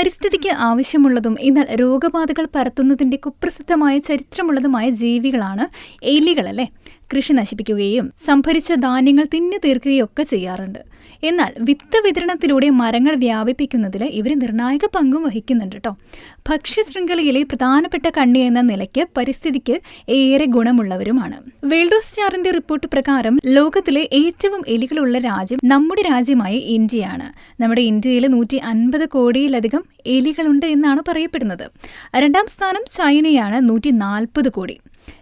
പരിസ്ഥിതിക്ക് ആവശ്യമുള്ളതും എന്നാൽ രോഗബാധകൾ പരത്തുന്നതിന്റെ കുപ്രസിദ്ധമായ ചരിത്രമുള്ളതുമായ ജീവികളാണ് എലികളല്ലേ? കൃഷി നശിപ്പിക്കുകയും സംഭരിച്ച ധാന്യങ്ങൾ തിന്നു തീർക്കുകയും ഒക്കെ ചെയ്യാറുണ്ട്. എന്നാൽ വിത്ത് വിതരണത്തിലൂടെ മരങ്ങൾ വ്യാപിപ്പിക്കുന്നതിൽ ഇവർ നിർണായക പങ്കും വഹിക്കുന്നുണ്ട് കേട്ടോ ഭക്ഷ്യശൃംഖലയിലെ പ്രധാനപ്പെട്ട കണ്ണി എന്ന നിലയ്ക്ക് പരിസ്ഥിതിക്ക് ഏറെ ഗുണമുള്ളവരുമാണ്. വേൾഡ് ഓഫ് സ്റ്റാറിന്റെ റിപ്പോർട്ട് പ്രകാരം ലോകത്തിലെ ഏറ്റവും എലികളുള്ള രാജ്യം നമ്മുടെ രാജ്യമായ ഇന്ത്യയാണ്. നമ്മുടെ ഇന്ത്യയിൽ നൂറ്റി അൻപത് കോടിയിലധികം എലികളുണ്ട് എന്നാണ് പറയപ്പെടുന്നത്. രണ്ടാം സ്ഥാനം ചൈനയാണ് നൂറ്റി നാൽപ്പത് കോടി.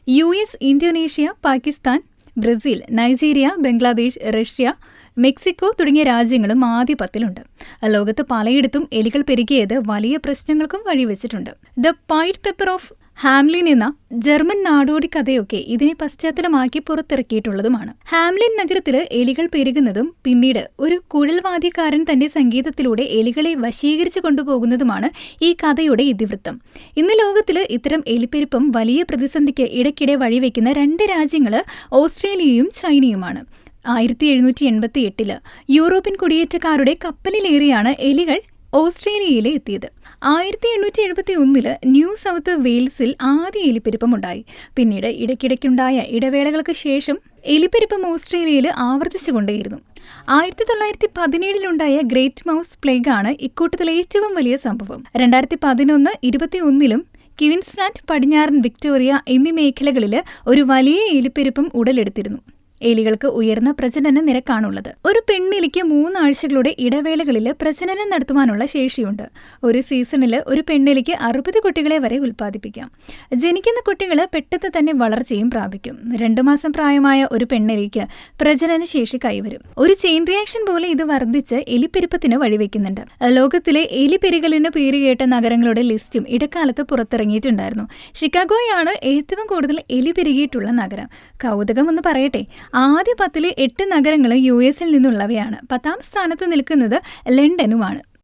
U S Indonesia Pakistan Brazil Nigeria Bangladesh Russia Mexico തുടങ്ങിയ രാജ്യങ്ങളും ആദ്യ പത്തിലുണ്ട് ലോകത്ത് പലയിടത്തും എലികൾ പെരുകിയത് വലിയ പ്രശ്നങ്ങൾക്കും വഴിവെച്ചിട്ടുണ്ട്. The pied piper of Hamelin എന്ന ജർമ്മൻ നാടോടി കഥയൊക്കെ ഇതിനെ പശ്ചാത്തലമാക്കി പുറത്തിറക്കിയിട്ടുള്ളതുമാണ്. ഹാംലിൻ നഗരത്തിൽ എലികൾ പെരുകുന്നതും പിന്നീട് ഒരു കുഴൽവാദ്യക്കാരൻ തന്റെ സംഗീതത്തിലൂടെ എലികളെ വശീകരിച്ചു കൊണ്ടുപോകുന്നതുമാണ് ഈ കഥയുടെ ഇതിവൃത്തം. ഇന്ന് ലോകത്തിൽ ഇത്തരം എലിപ്പെരുപ്പം വലിയ പ്രതിസന്ധിക്ക് ഇടയ്ക്കിടെ വഴിവെക്കുന്ന രണ്ട് രാജ്യങ്ങൾ ഓസ്ട്രേലിയയും ചൈനയുമാണ്. ആയിരത്തി എഴുന്നൂറ്റി എൺപത്തി എട്ടിൽ യൂറോപ്യൻ കുടിയേറ്റക്കാരുടെ കപ്പലിലേറിയാണ് എലികൾ ഓസ്ട്രേലിയയിൽ എത്തിയത്. ആയിരത്തി എണ്ണൂറ്റി എഴുപത്തി ഒന്നിൽ ന്യൂ സൗത്ത് വെയിൽസിൽ ആദ്യ എലിപ്പെരുപ്പമുണ്ടായി. പിന്നീട് ഇടയ്ക്കിടയ്ക്കുണ്ടായ ഇടവേളകൾക്ക് ശേഷം എലിപ്പെരുപ്പം ഓസ്ട്രേലിയയിൽ ആവർത്തിച്ചുകൊണ്ടേയിരുന്നു. ആയിരത്തി തൊള്ളായിരത്തി പതിനേഴിലുണ്ടായ ഗ്രേറ്റ് മൗസ് പ്ലേഗ് ആണ് ഇക്കൂട്ടത്തിലെ ഏറ്റവും വലിയ സംഭവം. രണ്ടായിരത്തി പതിനൊന്ന് ഇരുപത്തി ഒന്നിലും ക്വീൻസ്ലാൻഡ് പടിഞ്ഞാറൻ വിക്ടോറിയ എന്നീ മേഖലകളിൽ ഒരു വലിയ എലിപ്പെരുപ്പം ഉടലെടുത്തിരുന്നു. എലികൾക്ക് ഉയർന്ന പ്രജനന നിരക്കാണുള്ളത്. ഒരു പെണ്ണെലിക്ക് മൂന്നാഴ്ചകളുടെ ഇടവേളകളിൽ പ്രജനനം നടത്തുവാനുള്ള ശേഷിയുണ്ട്. ഒരു സീസണിൽ ഒരു പെണ്ണെലിക്ക് അറുപത് കുട്ടികളെ വരെ ഉൽപ്പാദിപ്പിക്കാം. ജനിക്കുന്ന കുട്ടികൾ പെട്ടെന്ന് തന്നെ വളർച്ചയും പ്രാപിക്കും. രണ്ടു മാസം പ്രായമായ ഒരു പെണ്ണെലിക്ക് പ്രജനന ശേഷി കൈവരും. ഒരു ചെയിൻ റിയാക്ഷൻ പോലെ ഇത് വർദ്ധിച്ച് എലിപ്പെരുപ്പത്തിന് വഴിവെക്കുന്നുണ്ട്. ലോകത്തിലെ എലിപ്പെരുകലിന് പേരുകേട്ട നഗരങ്ങളുടെ ലിസ്റ്റും ഇടക്കാലത്ത് പുറത്തിറങ്ങിയിട്ടുണ്ടായിരുന്നു. ഷിക്കാഗോയാണ് ഏറ്റവും കൂടുതൽ എലി പെരുകിയിട്ടുള്ള നഗരം. കൗതുകം ഒന്ന് പറയട്ടെ ആദ്യ പത്തിലെ എട്ട് നഗരങ്ങളും യു എസിൽ നിന്നുള്ളവയാണ്. പത്താം സ്ഥാനത്ത് നിൽക്കുന്നത് ലണ്ടനുമാണ്.